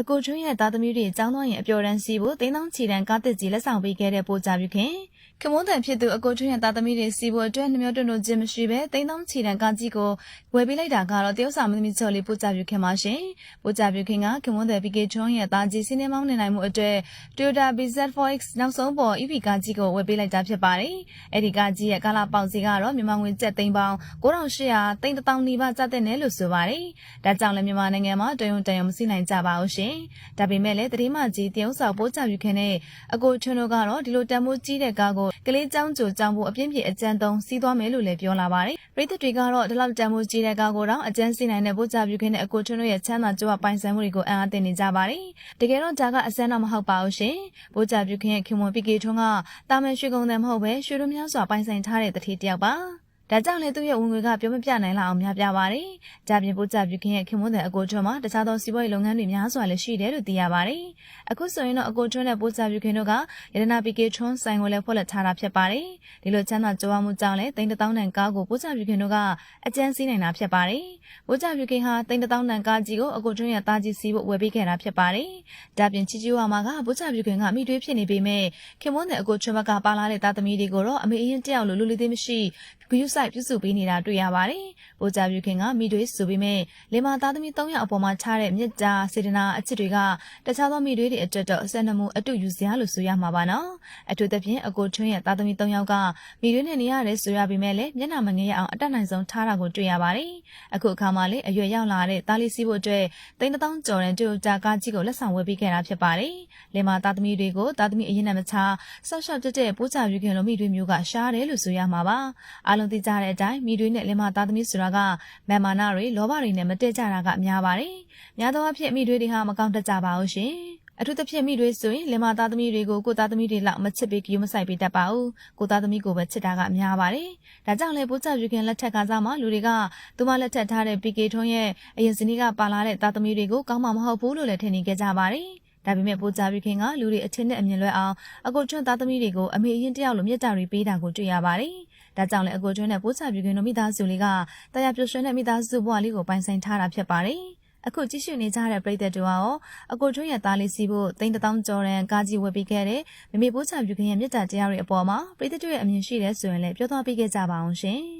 အကိုချွန်းရဲ့သားသမီးတွေအကြောင်းသွားရင်အပျော်တန်းစီဖို့တင်းတောင်းချီတန်းကားတက်ကြီးလက်ဆောင်ပေးခဲ့တဲ့ပို့ကြပြုခင် ခမုန်းတန်ဖြစ်သူအကိုချွန်းရဲ့သားသမီးတွေစီဖို့အတွက်နှမျိုးတွန့်တွန့်ချင်းမရှိပဲတင်းတောင်းချီတန်းကားကြီးကိုဝယ်ပေးလိုက်တာကတော့တရုတ်ဆောင်မသမီးချော်လေးပို့ကြပြုခင်ပါရှင်ပို့ကြပြုခင်ကခမုန်းတန် PK ချွန်းရဲ့သားကြီးစီးနေမောင်းနေနိုင်မှုအတွက် Toyota BZ4X နောက်ဆုံးပေါ် EV ကားကြီးကိုဝယ်ပေးလိုက်တာဖြစ်ပါတယ်အဲ့ဒီကားကြီးရဲ့ကာလာပေါက်စီကတော့မြန်မာငွေကျပ်သိန်းပေါင်း9800သိန်း1000နီးပါးကျတဲ့နယ်လို့ဆိုပါတယ်ဒါကြောင့်လည်းမြန်မာနိုင်ငံမှာတယုံတယုံမစီနိုင်ကြပါဘူးရှင်ဒါပေမဲ့လည်းတတိမကြီးတရုတ်ဆောင်ပိုးချယူခင်နဲ့အကိုချွန်းတို့ကတော့ဒီလိုတန်မိုးကြီးတဲ့ကားကိုကလေးចောင်းကြိုចောင်းဖို့အပြင်းပြေအကြမ်းသုံးစီးသွားမယ်လို့လည်းပြောလာပါတယ်ပရိသတ်တွေကတော့ဒီလောက်တန်မိုးကြီးတဲ့ကားကိုတော့အကျန်းစီနိုင်တဲ့ပိုးချယူခင်နဲ့အကိုချွန်းတို့ရဲ့ချမ်းသာကြွားပိုင်ဆိုင်မှုတွေကိုအံ့အားသင့်နေကြပါတယ်တကယ်တော့ဒါကအစမ်းတော့မဟုတ်ပါဘူးရှင်ပိုးချယူခင်ရဲ့ခင်မွန်ပီကေထွန်းကတာမန်ရွှေကုန်းတယ်မဟုတ်ပဲရွှေတို့များစွာပိုင်ဆိုင်ထားတဲ့တတိတယောက်ပါ ဒါကြောင့်လည်းသူ့ရဲ့ဝင်ငွေကပြောမပြနိုင်လောက်အောင်များပြားပါတယ်။ကြပြင်ပို့ကြပြခင်ရဲ့ခင်မွန်းတဲ့အကိုထွန်းမှာတခြားသောစီးပွားရေးလုပ်ငန်းတွေများစွာလည်းရှိတယ်လို့သိရပါတယ်။အခုဆိုရင်တော့အကိုထွန်းနဲ့ပို့ကြပြခင်တို့ကရတနာပီကေထွန်းဆိုင်ကိုလည်းဖွက်လက်ထားတာဖြစ်ပါတယ်။ဒီလိုချမ်းသာကြွားမှုကြောင့်လည်းတိန်တထောင်းတန်ကားကိုပို့ကြပြခင်တို့ကအကျန်းစီးနိုင်တာဖြစ်ပါတယ်။ပို့ကြပြခင်ဟာတိန်တထောင်းတန်ကားကြီးကိုအကိုထွန်းရဲ့သားကြီးစီးဖို့ဝယ်ပေးခဲ့တာဖြစ်ပါတယ်။ဒါပြင်ချီချီဝါမှာကပို့ကြပြခင်ကမိတွေးဖြစ်နေပေမဲ့ခင်မွန်းတဲ့အကိုထွန်းဘက်ကပါလာတဲ့သားသမီးတွေကိုတော့အမေအရင်တယောက်လိုလူလူသေးမရှိ ဂရုစိုက်ပြုစုပေးနေတာတွေ့ရပါတယ်။ပိုကြပြုခင်ကမိတွေဆိုပေမဲ့လင်မသားသမီး၃ယောက်အပေါ်မှာချတဲ့မြစ်တာစေတနာအချစ်တွေကတခြားသောမိတွေတွေအတွက်တော့အဆက်နမှုအတူယူစရာလို့ဆိုရမှာပါနော်။အထူးသဖြင့်အကိုထွန်းရဲ့သားသမီး၃ယောက်ကမိတွေနဲ့နေရတယ်ဆိုရပေမဲ့လည်းမျက်နှာမငယ်ရအောင်အတက်နိုင်ဆုံးထားတာကိုတွေ့ရပါတယ်။အခုအခါမှာလည်းအရွယ်ရောက်လာတဲ့သားလေးစီးဖို့အတွက်တိန်းတောင်းကြော်တဲ့တူတာကားကြီးကိုလက်ဆောင်ဝယ်ပေးခဲ့တာဖြစ်ပါတယ်။လင်မသားသမီးတွေကိုသားသမီးအရင်နဲ့မချဆော့ရှော့တက်တဲ့ပိုးချပြုခင်လိုမိတွေမျိုးကရှားတယ်လို့ဆိုရမှာပါ။အားလုံးသိကြတဲ့အတိုင်းမိတွေနဲ့လင်မသားသမီးဆိုတာကမာမာနာတွေလောဘတွေနဲ့မတည့်ကြတာကများပါတယ်။များသောအားဖြင့်မိတွေတွေဟာမကောင်းတတ်ကြပါဘူးရှင်။အထူးသဖြင့်မိတွေဆိုရင်လင်မသားသမီးတွေကိုကိုသားသမီးတွေလောက်မချစ်ပေးကြမဆိုင်ပေးတတ်ပါဘူး။ကိုသားသမီးကိုပဲချစ်တာကများပါတယ်။ဒါကြောင့်လေပိုးချယူခင်လက်ထက်ကစားမှာလူတွေကသူမလက်ထက်ထားတဲ့ PK ထွန်းရဲ့အရင်စနီးကပါလာတဲ့သားသမီးတွေကိုကောင်းမှမဟုတ်ဘူးလို့လည်းထင်နေကြကြပါတယ်။ဒါပေမဲ့ပိုကြပြီးခင်ကလူတွေအချင်းနဲ့အမြင်လွဲအောင်အကိုကျွန်းသားသမီးတွေကိုအမေအရင်တယောက်လိုမြတ်တာတွေပေးတာကိုတွေ့ရပါတယ်။ ဒါကြောင့်လည်းအကိုကျွန်းနဲ့ပိုကြပြီးခင်တို့မိသားစုလေးကတရားပြွှွှဲတဲ့မိသားစုဘဝလေးကိုပိုင်ဆိုင်ထားတာဖြစ်ပါတယ်။အခုကြည့်ရှုနေကြတဲ့ပရိသတ်တို့ရောအကိုထွန်းရဲ့သားလေးစီဖို့တိန်တောင်းကျော်ရန်ကားကြီးဝယ်ပေးခဲ့တဲ့မမေပိုးချပြုခင်ရဲ့မြတ်တာတရားတွေအပေါ်မှာပရိသတ်တို့ရဲ့အမြင်ရှိတဲ့ဆိုရင်လည်းပြောသွားပေးခဲ့ကြပါအောင်ရှင်။